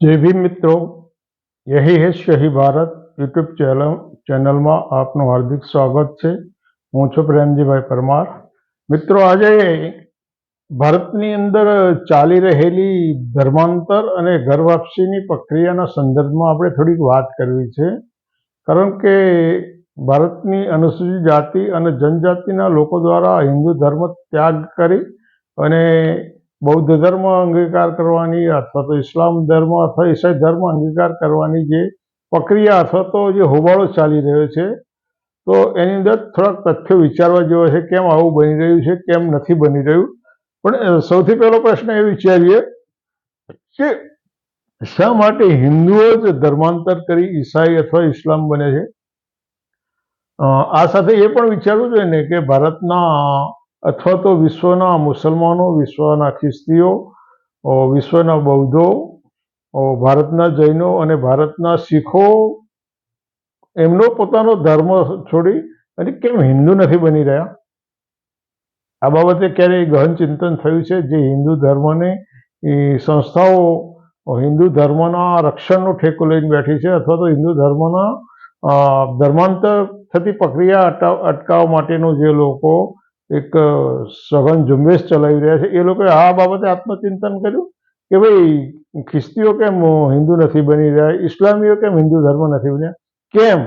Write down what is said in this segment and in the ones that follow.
જય ભીમ મિત્રો, યહી હે શહી ભારત યુટ્યુબ ચેનલ, ચેનલમાં આપનું હાર્દિક સ્વાગત છે. હું છું પ્રેમજીભાઈ પરમાર. મિત્રો, આજે ભારતની અંદર ચાલી રહેલી ધર્માંતર અને ઘર વાપસીની પ્રક્રિયાના સંદર્ભમાં આપણે થોડીક વાત કરવી છે. કારણ કે ભારતની અનુસૂચિત જાતિ અને જનજાતિના લોકો દ્વારા હિન્દુ ધર્મ ત્યાગ કરી અને બૌદ્ધ ધર્મ અંગીકાર કરવાની અથવા તો ઇસ્લામ ધર્મ અથવા ઈસાઈ ધર્મ અંગીકાર કરવાની જે પ્રક્રિયા અથવા તો જે હોબાળો ચાલી રહ્યો છે, તો એની અંદર થોડાક તથ્યો વિચારવા જેવા છે, કેમ આવું બની રહ્યું છે, કેમ નથી બની રહ્યું. પણ સૌથી પહેલો પ્રશ્ન એ વિચારીએ કે શા માટે હિન્દુઓ જ ધર્માંતર કરી ઈસાઈ અથવા ઇસ્લામ બને છે? આ સાથે એ પણ વિચારવું જોઈએ ને કે ભારતના અથવા તો વિશ્વના મુસલમાનો, વિશ્વના ખ્રિસ્તીઓ વિશ્વના બૌદ્ધો ભારતના જૈનો અને ભારતના શીખો, એમનો પોતાનો ધર્મ છોડી અને કેમ હિન્દુ નથી બની રહ્યા? આ બાબતે ક્યારેય ગહન ચિંતન થયું છે જે હિન્દુ ધર્મને સંસ્થાઓ, હિન્દુ ધર્મના રક્ષણનો ઠેકો લઈને બેઠી છે અથવા તો હિન્દુ ધર્મના ધર્માંતર થતી પ્રક્રિયા અટકાવવા માટેનું જે લોકો એક સઘન ઝુંબેશ ચલાવી રહ્યા છે. એ લોકોએ આ બાબતે આત્મચિંતન કર્યું કે ભાઈ, ખ્રિસ્તીઓ કેમ હિન્દુ નથી બની રહ્યા? ઇસ્લામીઓ કેમ હિન્દુ ધર્મ નથી બન્યા? કેમ?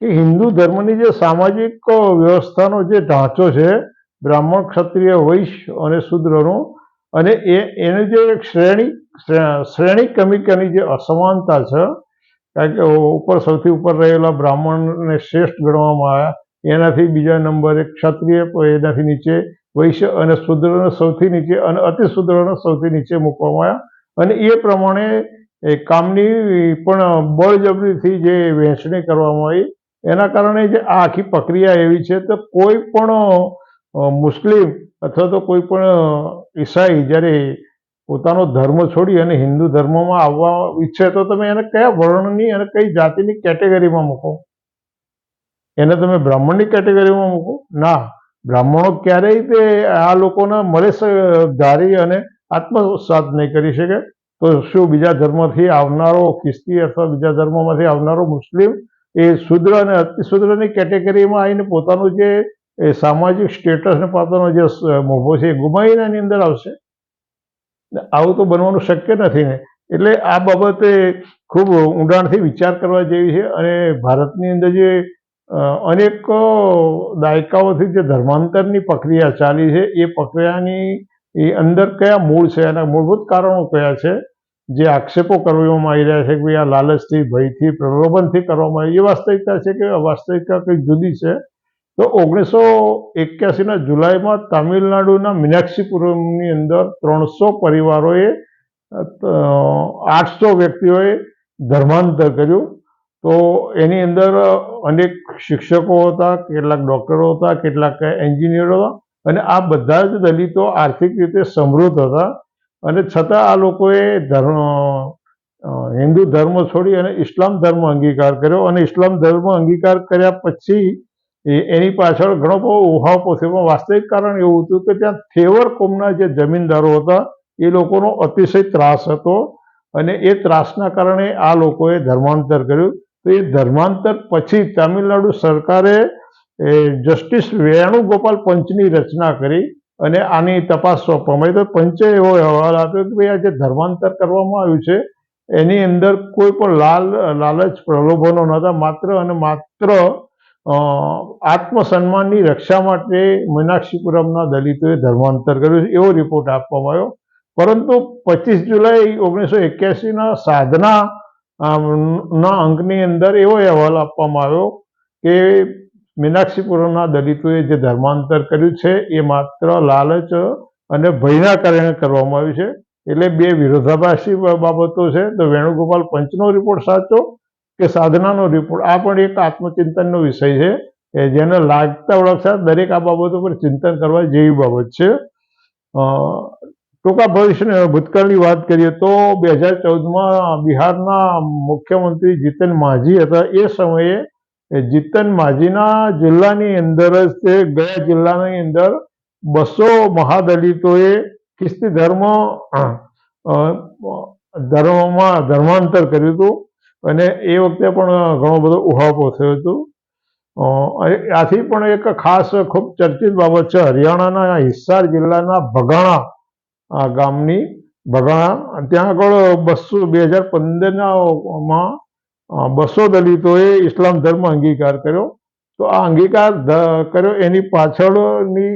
કે હિન્દુ ધર્મની જે સામાજિક વ્યવસ્થાનો જે ઢાંચો છે, બ્રાહ્મણ ક્ષત્રિય વૈશ્ય અને શુદ્રનો, અને એ, એની જે એક શ્રેણી, શ્રે- શ્રેણી કમિકાની જે અસમાનતા છે, કારણ કે ઉપર સૌથી ઉપર રહેલા બ્રાહ્મણને શ્રેષ્ઠ ગણવામાં આવ્યા. એનાથી બીજા નંબરે ક્ષત્રિય એનાથી નીચે વૈશ્ય અને શૂદ્રને સૌથી નીચે અને અતિ શૂદ્રને સૌથી નીચે મૂકવામાં આવ્યા. અને એ પ્રમાણે કામની પણ બળજબરીથી જે વહેંચણી કરવામાં આવી, એના કારણે જે આખી પ્રક્રિયા એવી છે તો કોઈ પણ મુસ્લિમ અથવા તો કોઈ પણ ઈસાઈ જ્યારે પોતાનો ધર્મ છોડી અને હિન્દુ ધર્મમાં આવવા ઈચ્છે તો તમે એને કયા વર્ણની અને કઈ જાતિની કેટેગરીમાં મૂકો? એને તમે બ્રાહ્મણની કેટેગરીમાં મૂકો. ના, બ્રાહ્મણો ક્યારેય તે આ લોકોના મળે ધારી અને આત્મસાત નહીં કરી શકે. તો શું બીજા ધર્મથી આવનારો ખ્રિસ્તી અથવા બીજા ધર્મમાંથી આવનારો મુસ્લિમ એ શુદ્ર અને અતિશુદ્રની કેટેગરીમાં આવીને પોતાનું જે સામાજિક સ્ટેટસ ને પોતાનો જે મોભો છે એ ગુમાવીને એની અંદર આવશે. આવું તો બનવાનું શક્ય નથી ને. એટલે આ બાબતે ખૂબ ઊંડાણથી વિચાર કરવા જેવી છે અને ભારતની અંદર જે અનેક દાયકાઓથી જે ધર્માંતરની પ્રક્રિયા ચાલી છે, એ પ્રક્રિયાની, એ અંદર કયા મૂળ છે એના મૂળભૂત કારણો કયા છે? જે આક્ષેપો કરવામાં આવી રહ્યા છે કે ભાઈ આ લાલચથી, ભયથી, પ્રલોભનથી કરવામાં આવી, એ વાસ્તવિકતા છે કે વાસ્તવિકતા કંઈક જુદી છે? તો ઓગણીસો એક્યાસીના જુલાઈમાં તામિલનાડુના મીનાક્ષીપુરમની અંદર ત્રણસો પરિવારોએ આઠસો વ્યક્તિઓએ ધર્માંતર કર્યું. તો એની અંદર અનેક શિક્ષકો હતા, કેટલાક ડૉક્ટરો હતા, કેટલાક એન્જિનિયરો હતા અને આ બધા જ દલિતો આર્થિક રીતે સમૃદ્ધ હતા અને છતાં આ લોકોએ ધર્મ હિન્દુ ધર્મ છોડી અને ઇસ્લામ ધર્મ અંગીકાર કર્યો અને ઇસ્લામ ધર્મ અંગીકાર કર્યા પછી એની પાછળ ઘણો બધો ઉહાપો થયો વાસ્તવિક કારણ એવું હતું કે ત્યાં થેવર કોમના જે જમીનદારો હતા, એ લોકોનો અતિશય ત્રાસ હતો અને એ ત્રાસના કારણે આ લોકોએ ધર્માંતર કર્યું. તો એ ધર્માંતર પછી તામિલનાડુ સરકારે જસ્ટિસ વેણુગોપાલ પંચની રચના કરી અને આની તપાસ સોંપવામાં આવી. તો પંચે એવો અહેવાલ આપ્યો કે ભાઈ આ જે ધર્માંતર કરવામાં આવ્યું છે, એની અંદર કોઈ પણ લાલ, લાલચ પ્રલોભનો નહોતા માત્ર અને માત્ર આત્મસન્માનની રક્ષા માટે મીનાક્ષીપુરમના દલિતોએ ધર્માંતર કર્યું એવો રિપોર્ટ આપવામાં આવ્યો. પરંતુ પચીસ જુલાઈ ઓગણીસો એક્યાસીના સાધના ના અંકની અંદર એવો અહેવાલ આપવામાં આવ્યો કે મીનાક્ષીપુરમના દલિતોએ જે ધર્માંતર કર્યું છે, એ માત્ર લાલચ અને ભયના કારણે કરવામાં આવ્યું છે. એટલે બે વિરોધાભાસી બાબતો છે. તો વેણુગોપાલ પંચનો રિપોર્ટ સાચો કે સાધનાનો રિપોર્ટ આ પણ એક આત્મચિંતનનો વિષય છે કે જેને લાગતા ઓળખતા દરેક આ બાબતો પર ચિંતન કરવા જેવી બાબત છે. ટૂંકા ભવિષ્યની ભૂતકાળની વાત કરીએ તો બે હજાર ચૌદમાં બિહારના મુખ્યમંત્રી જીતન માઝી હતા. એ સમયે જીતન માઝીના જિલ્લાની અંદર જ તે ગયા જિલ્લાની અંદર બસો મહાદલિતોએ ખ્રિસ્તી ધર્મ ધર્મમાં ધર્માંતર કર્યું હતું અને એ વખતે પણ ઘણો બધો ઉહાપો થયો હતો. આથી પણ એક ખાસ ખૂબ ચર્ચિત બાબત છે. હરિયાણાના હિસ્સાર જિલ્લાના ભગાણા આ ગામની ભગાણા ત્યાં આગળ બસો, બે હજાર પંદરનામાં બસો દલિતોએ ઇસ્લામ ધર્મ અંગીકાર કર્યો. તો આ અંગીકાર કર્યો. એની પાછળની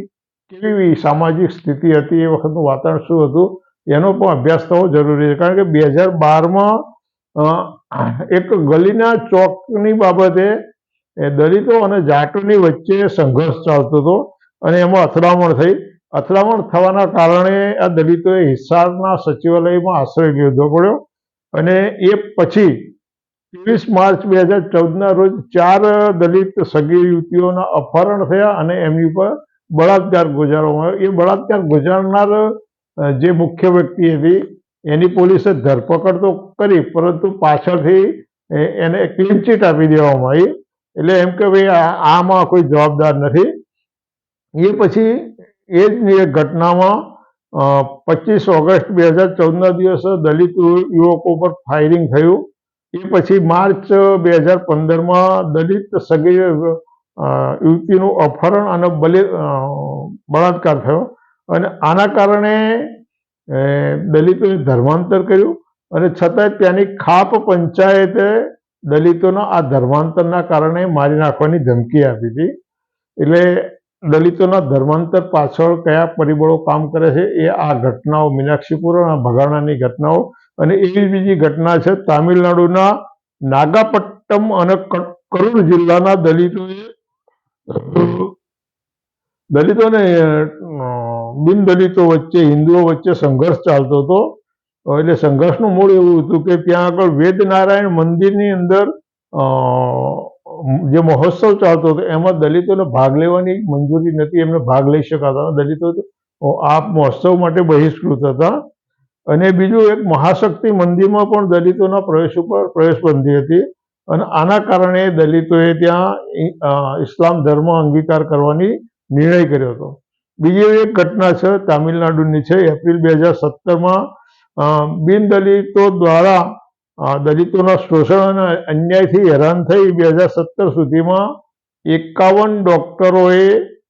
કેવી સામાજિક સ્થિતિ હતી, એ વખતનું વાતાવરણ શું હતું, એનો પણ અભ્યાસ થવો જરૂરી છે. કારણ કે બે હજાર બારમાં એક ગલીના ચોકની બાબતે દલિતો અને જાટોની વચ્ચે સંઘર્ષ ચાલતો હતો અને એમાં અથડામણ થઈ. અથડામણ થવાના કારણે આ દલિતોએ હિસારના સચિવાલયમાં આશ્રય લીધો પડ્યો અને એ પછી ત્રેવીસ માર્ચ બે હજાર ચૌદના રોજ ચાર દલિત સગી યુવતીઓના અપહરણ થયા અને એમની ઉપર બળાત્કાર ગુજારવામાં આવ્યો. એ બળાત્કાર ગુજારનાર જે મુખ્ય વ્યક્તિ હતી, એની પોલીસે ધરપકડ તો કરી, પરંતુ પાછળથી એને ક્લીન ચીટ આપી દેવામાં આવી. એટલે એમ કે ભાઈ આમાં કોઈ જવાબદાર નથી. એ પછી એ જ એક ઘટનામાં પચીસ ઓગસ્ટ બે હજાર ચૌદના દિવસે દલિત યુવકો પર ફાયરિંગ થયું. એ પછી માર્ચ બે હજાર પંદરમાં દલિત સગીર યુવતીનું અપહરણ અને બલિ બળાત્કાર થયો. અને આના કારણે દલિતોએ ધર્માંતર કર્યું અને છતાંય ત્યાંની ખાપ પંચાયતે દલિતોના આ ધર્માંતરના કારણે મારી નાખવાની ધમકી આપી હતી. એટલે દલિતોના ધર્માંતર પાછળ કયા પરિબળો કામ કરે છે એ આ ઘટનાઓ મીનાક્ષીપુર અને ભગાણાની ઘટનાઓ અને એવી બીજી ઘટના છે તામિલનાડુના નાગાપટ્ટમ અને કરૂર જિલ્લાના દલિતોએ દલિતોને અ, બિન દલિતો વચ્ચે હિન્દુઓ વચ્ચે સંઘર્ષ ચાલતો હતો. એટલે સંઘર્ષનું મૂળ એવું હતું કે ત્યાં આગળ વેદનારાયણ મંદિરની અંદર અ, જે મહોત્સવ ચાલતો હતો, એમાં દલિતોને ભાગ લેવાની મંજૂરી નથી, એમને ભાગ લઈ શકાતા દલિતો આ મહોત્સવ માટે બહિષ્કૃત હતા. અને બીજું એક મહાશક્તિ મંદિરમાં પણ દલિતોના પ્રવેશ ઉપર પ્રવેશબંધી હતી. અને આના કારણે દલિતોએ ત્યાં ઇસ્લામ ધર્મ અંગીકાર કરવાની નિર્ણય કર્યો હતો. બીજી એક ઘટના છે, તામિલનાડુની છે, એપ્રિલ બે હજાર સત્તરમાં બિન દલિતો દ્વારા દલિતોના શોષણ અને અન્યાયથી હેરાન થઈ બે હજાર સત્તર સુધીમાં એકાવન ડોક્ટરોએ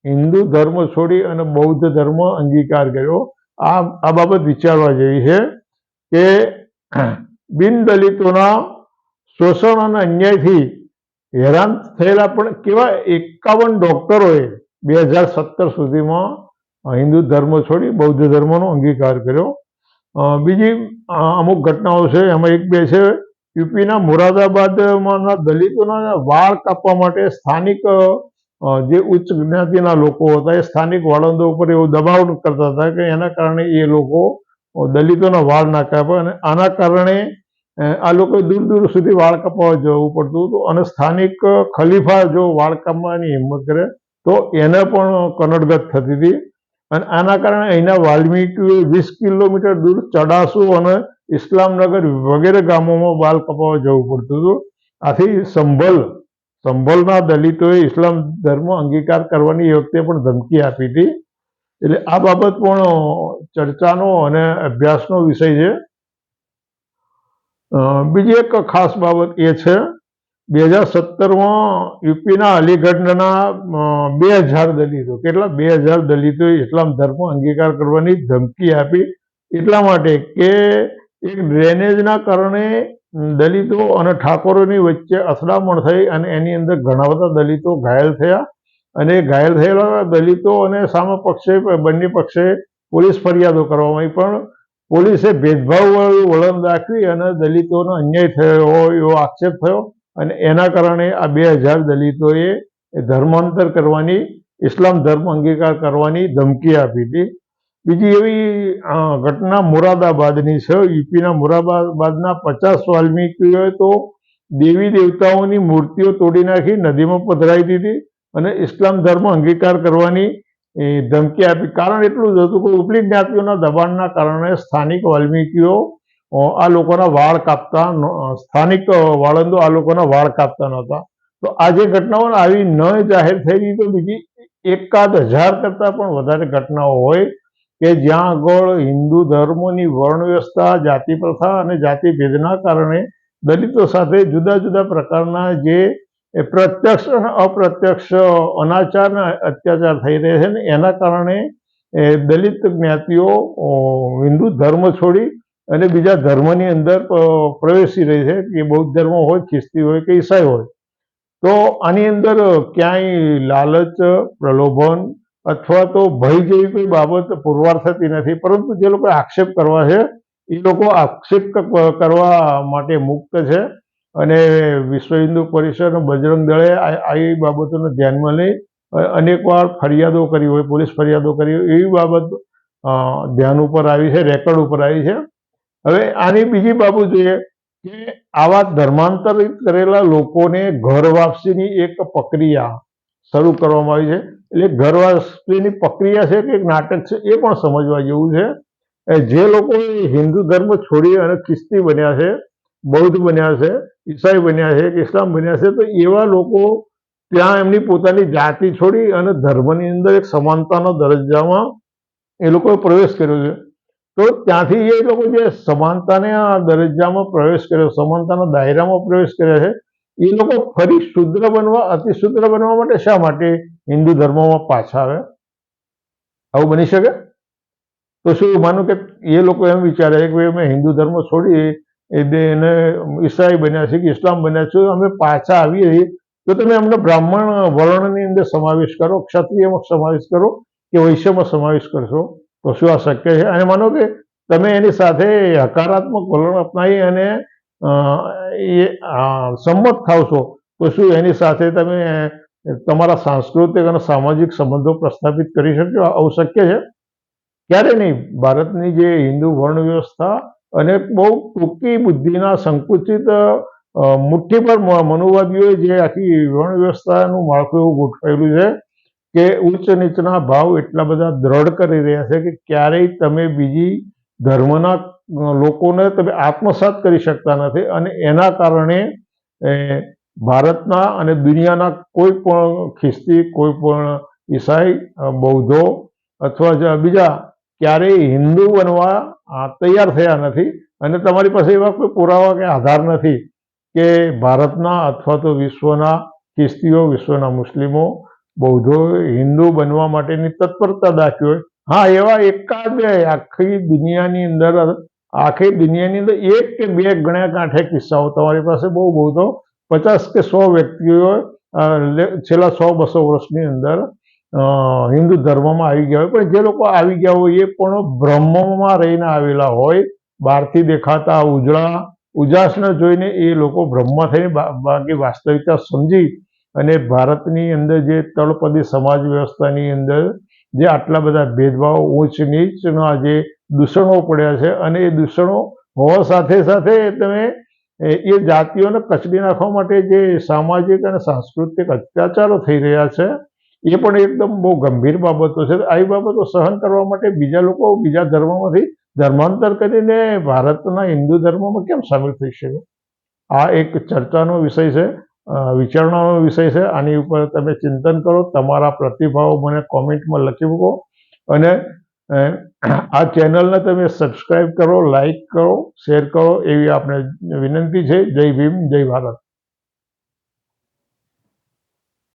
હિન્દુ ધર્મ છોડી અને બૌદ્ધ ધર્મ અંગીકાર કર્યો. આ આ બાબત વિચારવા જેવી છે કે બિન દલિતોના શોષણ અને અન્યાયથી હેરાન થયેલા પણ કેવા એકાવન ડોક્ટરોએ બે હજાર સત્તર સુધીમાં હિન્દુ ધર્મ છોડી બૌદ્ધ ધર્મનો અંગીકાર કર્યો. બીજી અમુક ઘટનાઓ છે, એમાં એક બે છે, યુપીના મુરાદાબાદમાંના દલિતોના વાળ કાપવા માટે સ્થાનિક જે ઉચ્ચ જ્ઞાતિના લોકો હતા, એ સ્થાનિક વાળંદો ઉપર એવું દબાવ કરતા હતા કે એના કારણે એ લોકો દલિતોના વાળ ના કાપે અને આના કારણે આ લોકો દૂર દૂર સુધી વાળ કાપવા જવું પડતું હતું અને સ્થાનિક ખલીફા જો વાળ કાપવાની હિંમત કરે, તો એને પણ કનડગત થતી હતી. અને આના કારણે અહીંના વાલ્મીકીઓએ વીસ કિલોમીટર દૂર ચડાસુ અને ઇસ્લામનગર વગેરે ગામોમાં બાલ કપાવવા જવું પડતું હતું. આથી સંભલ, સંભલના દલિતોએ ઇસ્લામ ધર્મ અંગીકાર કરવાની વખતે પણ ધમકી આપી હતી. એટલે આ બાબત પણ ચર્ચાનો અને અભ્યાસનો વિષય છે. બીજી એક ખાસ બાબત એ છે બે હજાર સત્તરમાં યુપીના અલીગઢના બે હજાર દલિતો. કેટલા? બે હજાર દલિતોએ ઇસ્લામ ધર્મ અંગીકાર કરવાની ધમકી આપી. એટલા માટે કે એક ડ્રેનેજના કારણે દલિતો અને ઠાકોરોની વચ્ચે અથડામણ થઈ અને એની અંદર ઘણા બધા દલિતો ઘાયલ થયા. અને ઘાયલ થયેલા દલિતો અને સામા પક્ષે, બંને પક્ષે પોલીસ ફરિયાદો કરવામાં આવી. પણ પોલીસે ભેદભાવવાળું વલણ દાખવી અને દલિતોનો અન્યાય થયો એવો આક્ષેપ થયો. અને એના કારણે આ બે હજાર દલિતોએ ધર્માંતર કરવાની, ઇસ્લામ ધર્મ અંગીકાર કરવાની ધમકી આપી હતી. બીજી એવી ઘટના મુરાદાબાદની છે. યુપીના મોરાદાબાદના પચાસ વાલ્મીકીઓએ તો દેવી દેવતાઓની મૂર્તિઓ તોડી નાખી, નદીમાં પધરાવી દીધી અને ઇસ્લામ ધર્મ અંગીકાર કરવાની ધમકી આપી. કારણ એટલું જ હતું કે ઉપલી જ્ઞાતિઓના દબાણના કારણે સ્થાનિક વાલ્મીકીઓ આ લોકોના વાળ કાપતા સ્થાનિક વાળંદો આ લોકોના વાળ કાપતા નહોતા. તો આ જે ઘટનાઓ આવી ન જાહેર થઈ તો બીજી એકાદ હજાર કરતાં પણ વધારે ઘટનાઓ હોય કે જ્યાં આગળ હિન્દુ ધર્મની વર્ણ વ્યવસ્થા જાતિ પ્રથા અને જાતિ ભેદના કારણે દલિતો સાથે જુદા જુદા પ્રકારના જે પ્રત્યક્ષ અને અપ્રત્યક્ષ અનાચાર અને અત્યાચાર થઈ રહ્યા છે ને એના કારણે દલિત જ્ઞાતિઓ હિન્દુ ધર્મ છોડી અને બીજા ધર્મની અંદર પ્રવેશી રહી છે, કે બૌદ્ધ ધર્મ હોય, ખ્રિસ્તી હોય કે ઈસાઈ હોય. તો આની અંદર ક્યાંય લાલચ, પ્રલોભન અથવા તો ભય જેવી કોઈ બાબત પુરવાર થતી નથી. પરંતુ જે લોકો આક્ષેપ કરવા છે, એ લોકો આક્ષેપ કરવા માટે મુક્ત છે. અને વિશ્વ હિન્દુ પરિષદ બજરંગ દળે આ બાબતોને ધ્યાનમાં લઈ અનેકવાર ફરિયાદો કરી હોય, પોલીસ ફરિયાદો કરી હોય, એવી બાબત ધ્યાન ઉપર આવી છે, રેકોર્ડ ઉપર આવી છે. હવે આની બીજી બાબત જોઈએ કે આવા ધર્માંતરિત કરેલા લોકોને ઘર વાપસીની એક પ્રક્રિયા શરૂ કરવામાં આવી છે. એટલે ઘર વાપસીની પ્રક્રિયા છે કે એક નાટક છે એ પણ સમજવા જેવું છે. જે લોકો હિન્દુ ધર્મ છોડી અને ખ્રિસ્તી બન્યા છે, બૌદ્ધ બન્યા છે, ઈસાઈ બન્યા છે, કે ઇસ્લામ બન્યા છે, તો એવા લોકો ત્યાં એમની પોતાની જાતિ છોડી અને ધર્મની અંદર એક સમાનતાનો દરજ્જામાં એ લોકોએ પ્રવેશ કર્યો છે. તો ત્યાંથી એ લોકો જે સમાનતાના દરજ્જામાં પ્રવેશ કર્યો સમાનતાના દાયરામાં પ્રવેશ કર્યા છે, એ લોકો ફરી શુદ્ર બનવા અતિશુદ્ર બનવા માટે શા માટે હિન્દુ ધર્મમાં પાછા આવે? આવું બની શકે? તો શું માનું કે એ લોકો એમ વિચારે કે ભાઈ અમે હિન્દુ ધર્મ છોડી એ બે એને ઈસાઈ બન્યા છે કે ઇસ્લામ બન્યા છે, અમે પાછા આવીએ તો તમે અમને બ્રાહ્મણ વર્ણની અંદર સમાવેશ કરો, ક્ષત્રિયમાં સમાવેશ કરો કે વૈશ્યમાં સમાવેશ કરશો? તો શું આ શક્ય છે. અને માનો કે તમે એની સાથે હકારાત્મક વલણ અપનાવી અને એ સંમત થાવ છો, તો શું એની સાથે તમે તમારા સાંસ્કૃતિક અને સામાજિક સંબંધો પ્રસ્થાપિત કરી શકશો? આવું શક્ય છે? ક્યારે નહીં. ભારતની જે હિન્દુ વર્ણ વ્યવસ્થા અને બહુ ટૂંકી બુદ્ધિના સંકુચિત મુઠ્ઠી પર મનુવાદીઓએ જે આખી વર્ણ વ્યવસ્થાનું માળખું એવું ગોઠવાયેલું છે કે ઉચ્ચ નીચના ભાવ એટલા બધા દ્રઢ કરી રહ્યા છે કે ક્યારેય તમે બીજી ધર્મના લોકોને તમે આત્મસાત કરી શકતા નથી અને એના કારણે ભારતના અને દુનિયાના કોઈ પણ ખ્રિસ્તી, કોઈ પણ ઈસાઈ બૌદ્ધો અથવા બીજા ક્યારેય હિન્દુ બનવા તૈયાર થયા નથી અને તમારી પાસે એવા કોઈ પુરાવા કે આધાર નથી કે ભારતના અથવા તો વિશ્વના ખ્રિસ્તીઓ, વિશ્વના મુસ્લિમો બૌદ્ધો હિન્દુ બનવા માટેની તત્પરતા દાખવી હોય, હા, એવા એકાદ બે આખી દુનિયાની અંદર, આખી દુનિયાની અંદર એક કે બે ગણ્યા કાંઠે કિસ્સાઓ તમારી પાસે બહુ બહુ તો પચાસ કે સો વ્યક્તિઓ છેલ્લા સો બસો વર્ષની અંદર હિન્દુ ધર્મમાં આવી ગયા હોય, પણ જે લોકો આવી ગયા હોય એ પણ બ્રહ્મમાં રહીને આવેલા હોય, બહારથી દેખાતા, ઉજળા, ઉજાસને જોઈને એ લોકો બ્રહ્મ થઈને બાકી વાસ્તવિકતા સમજી અને ભારતની અંદર જે તળપદી સમાજ વ્યવસ્થાની અંદર જે આટલા બધા ભેદભાવ ઊંચ નીચના જે દૂષણો પડ્યા છે અને એ દૂષણો હોવા સાથે સાથે તમે એ જાતિઓને કચડી નાખવા માટે જે સામાજિક અને સાંસ્કૃતિક અત્યાચારો થઈ રહ્યા છે, એ પણ એકદમ બહુ ગંભીર બાબતો છે. આવી બાબતો સહન કરવા માટે બીજા લોકો બીજા ધર્મમાંથી ધર્માંતર કરીને ભારતના હિન્દુ ધર્મમાં કેમ સામેલ થઈ શકે? આ એક ચર્ચાનો વિષય છે. વિચારણાનો વિષય છે. આની ઉપર તમે ચિંતન કરો. તમારા પ્રતિભાવો મને કોમેન્ટમાં લખી મૂકો. અને આ ચેનલને તમે સબસ્ક્રાઈબ કરો લાઈક કરો, શેર કરો એવી આપણે વિનંતી છે. જય ભીમ, જય ભારત.